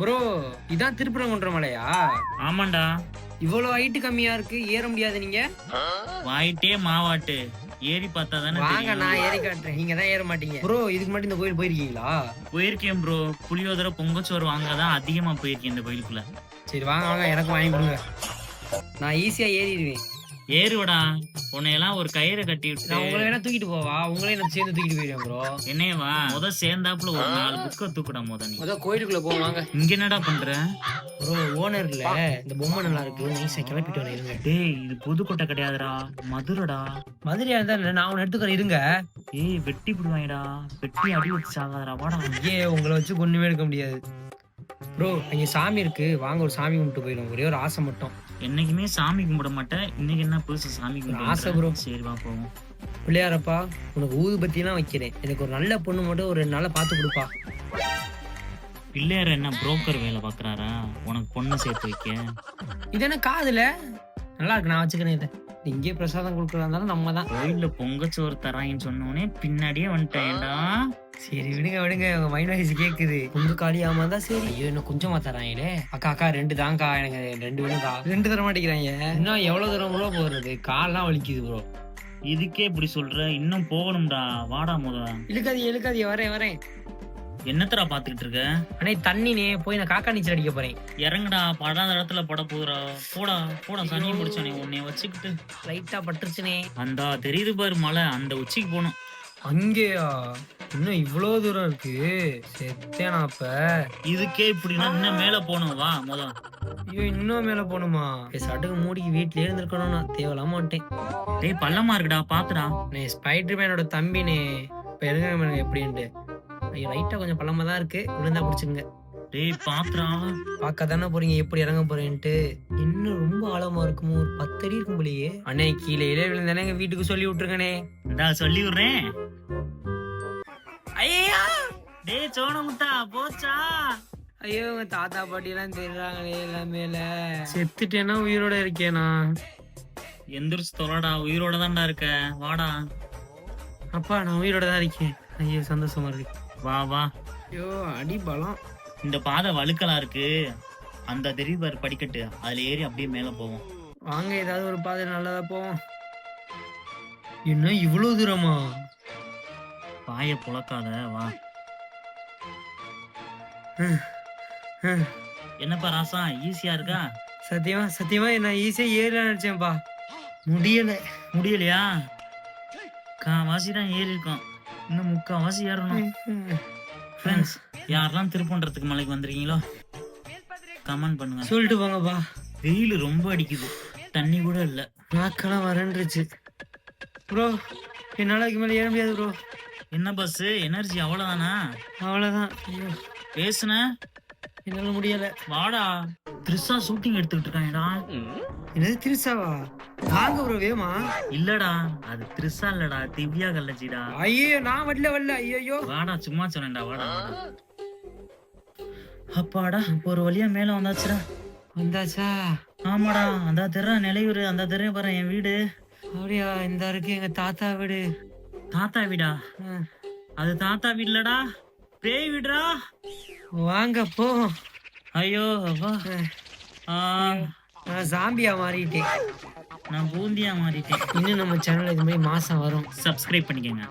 Bro இதான் திருப்பரங்குன்ற மலையா ஆமாண்டா. இவ்வளவு ஹைட்டு கம்மியா இருக்கு ஏற முடியாது நீங்க? வாயிட்டே மாவாட்டு. ஏறி பார்த்தா தானே வாங்க. நான் ஏறி காட்டுறேன். நீங்க தான் ஏற மாட்டீங்க. ப்ரோ இதுக்கு மட்டும் இந்த கோயில் போயிருக்கீங்களா? போயிருக்கேன் ப்ரோ புளியோதரை பொங்கச்சோறு வாங்காதான் அதிகமா போயிருக்கேன் இந்த கோயிலுக்குள்ள. சரி வாங்க வாங்க. எனக்கு வாங்கி கொடுங்க. நான் ஈஸியா ஏறிடுவேன். ஏறுவடா. உன்னையெல்லாம் ஒரு கயிறை கட்டி நான் விட்டு உங்களை வேணா தூக்கிட்டு போவா. உங்களே நான் சேர்ந்து தூக்கிட்டு போயிடுவேன் ப்ரோ என்னையவா முத சேர்ந்தாப்புல ஒரு நாலு புக்க தூக்குடா முத நீ. முத கோயிலுக்குள்ள போவோம் வாங்க. இங்க என்னடா பண்ற? ப்ரோ ஓனர் இல்ல. இந்த பொம்மை நல்லா இருக்கு. நைஸா கிளப்பிட்டு வரேன் இருங்க. டேய் இது புதுக்கோட்டை கிடையாதுடா. மதுரைடா. மதுரையா இருந்தா நான் உன்னை எடுத்துக்கிறேன் இருங்க. ஏய் வெட்டி விடுவாங்கடா வெட்டி அடி வச்சு சாகாதடா. வாடா. ஏ உங்களை வச்சு ஒண்ணுமே எடுக்க முடியாது. ப்ரோ அங்க சாமி இருக்கு. வாங்க ஒரு சாமி கும்பிட்டு போயிடும் ஒரே ஒரு ஆசை மட்டும். என்னைக்குமே சாமி கும்பிட மாட்டேன். இன்னைக்கு என்ன புதுசு சாமி ஆசை கும்பிட bro. சரி வா போவோம். பிள்ளையாரப்பா உனக்கு ஊதுபத்திலாம் வைக்கிறேன். எனக்கு ஒரு நல்ல பொண்ணு மட்டும் ஒரு நல்ல பார்த்து கொடுப்பா. பிள்ளையார் என்ன புரோக்கர் வேலை பாக்குறாரா உனக்கு பொண்ணு சேர்த்து வைக்க. இது என்ன காதுல? நல்லா இருக்கு நான் வச்சுக்கிறேன் இதை. இங்கே பிரசாதம் கொடுக்குறதா இருந்தாலும் நம்ம தான் கோயில்ல பொங்கச்சோறு தராயின்னு சொன்னோடனே பின்னாடியே வந்துட்டேன்டா சரி விடுங்க விடுங்க. உங்க மைண்ட் வாய்ஸ் கேக்குது. உங்க காலியாம தான் சரி. ஐயோ இன்னும் கொஞ்சமா தராங்களே. அக்கா அக்கா ரெண்டு தான்க்கா. எனக்கு ரெண்டு வேணும்க்கா ரெண்டு தர மாட்டேங்கிறாங்க. இன்னும் எவ்வளவு தூரம் ப்ரோ போறது? கால்லாம் வலிக்குது ப்ரோ இதுக்கே இப்படி சொல்ற? இன்னும் போகணும்டா. வாடா முத. இழுக்காதீங்க இழுக்காதீங்க. வரேன் வரேன். என்னத்தடா பாத்துக்கிட்டு இருக்க? அண்ணே தண்ணினே போய் நான் காக்கா நீச்சல் அடிக்க போறேன். இறங்குடா படாத இடத்துல பட போதுடா போடா போடா சனி முடிச்சோனே உன்னைய வச்சுக்கிட்டு. லைட்டா பட்டுருச்சுனே. அந்தா தெரியுது பாரு மலை அந்த உச்சிக்கு போகணும். அங்கேயா? இன்னும் இவ்வளோ தூரம் இருக்கு. செத்தேனா அப்ப? இதுக்கே இப்படி நான் இன்னும் மேல போகணும் வா முத ஐயோ இன்னும் மேல போகணுமா? சட்டுக்கு மூடிக்கு வீட்லயே இருந்திருக்கணும் நான் தேவலாம மாட்டேன் டேய் பள்ளமா இருக்குடா பாத்துடா. நே ஸ்பைடர் மேனோட தம்பினே இப்ப இருங்க மேடம் எப்படின்ட்டு. ஐயோ லைட்டா கொஞ்சம் பள்ளமா தான் இருக்கு. விழுந்தா பிடிச்சுங்க டேய் பாத்துடா பார்க்க தானே போறீங்க எப்படி இறங்க போறேன்ட்டு. இன்னும் ரொம்ப ஆழமா இருக்குமோ ஒரு பத்து அடி இருக்கும் போலயே. அண்ணே கீழே இலே விழுந்தானே எங்க வீட்டுக்கு சொல்லி விட்டுருங்கண்ணே. இந்தா சொல்லி விடுறேன். ஐயா! டேய் சோனமுத்தா போச்சா? ஐயோ உங்க தாத்தா பாட்டி எல்லாம் தெரியுறாங்களே எல்லாமே செத்துட்டேனா உயிரோட இருக்கேனா? எந்திரிச்சு தொலைடா உயிரோட தான்டா இருக்க. வாடா. அப்பா நான் உயிரோட தான் இருக்கேன். ஐயோ சந்தோஷமா இருக்கு. வா வா. ஐயோ அடி பலம். இந்த பாதை வழுக்கலா இருக்கு. அந்த பாரு படிக்கட்டு அதுல ஏறி அப்படியே மேல போவோம். வாங்க ஏதாவது ஒரு பாதை நல்லதா போவோம். என்ன இவ்வளவு தூரமா? பாய புழக்காத வா. என்னப்பா ராசா ஈஸியா இருக்கா? சத்தியமா சத்தியமா நான் ஈஸியா ஏறல நினைச்சேன்ப்பா. முடியல. முடியலையா? காவாசி தான் ஏறி இருக்கோம் இன்னும் முக்காவாசி ஏறணும். ஃப்ரெண்ட்ஸ் யாரெல்லாம் திருப்பன்றதுக்கு மலைக்கு வந்திருக்கீங்களோ கமெண்ட் பண்ணுங்க. சொல்லிட்டு போங்கப்பா. வெயில் ரொம்ப அடிக்குது. தண்ணி கூட இல்ல. நாக்கெல்லாம் வரண்டுருச்சு ப்ரோ என்னால இதுக்கு மேல ஏற முடியாது ப்ரோ. என்ன பஸ் எனர்ஜி அவ்வளவுதானா? அவ்வளவுதான். ஐயோ. பேசுன. என்னால முடியல. வாடா. த்ரிஷா ஷூட்டிங் எடுத்துக்கிட்டு இருக்காங்கடா. என்னது திருசாவா வாங்க ப்ரோ வேமா இல்லடா. அது த்ரிஷா இல்லடா. திவ்யா கல்லச்சிடா ஐயோ நான் வரல வரல. ஐயோ வாடா சும்மா சொன்னேன்டா. வாடா வாடா. அப்பாடா ஒரு வழியா மேல வந்தாச்சுடா. வந்தாச்சா? ஆமாடா. அந்த தெர நிலையூர். அந்த தெர பாரு என் வீடு. அப்படியா? இந்த இருக்கு எங்க தாத்தா வீடு. தாத்தா வீடா? ஆ, அது தாத்தா வீடுலடா. பேய் வீடுடா வாங்க போ ஐயோ அப்பா. நான் சாம்பியா மாறிட்டேன். நான் பூந்தியா மாறிட்டேன். இன்னும் நம்ம சேனல் இது மாதிரி மாசம் வரும். சப்ஸ்கிரைப் பண்ணிக்கங்க.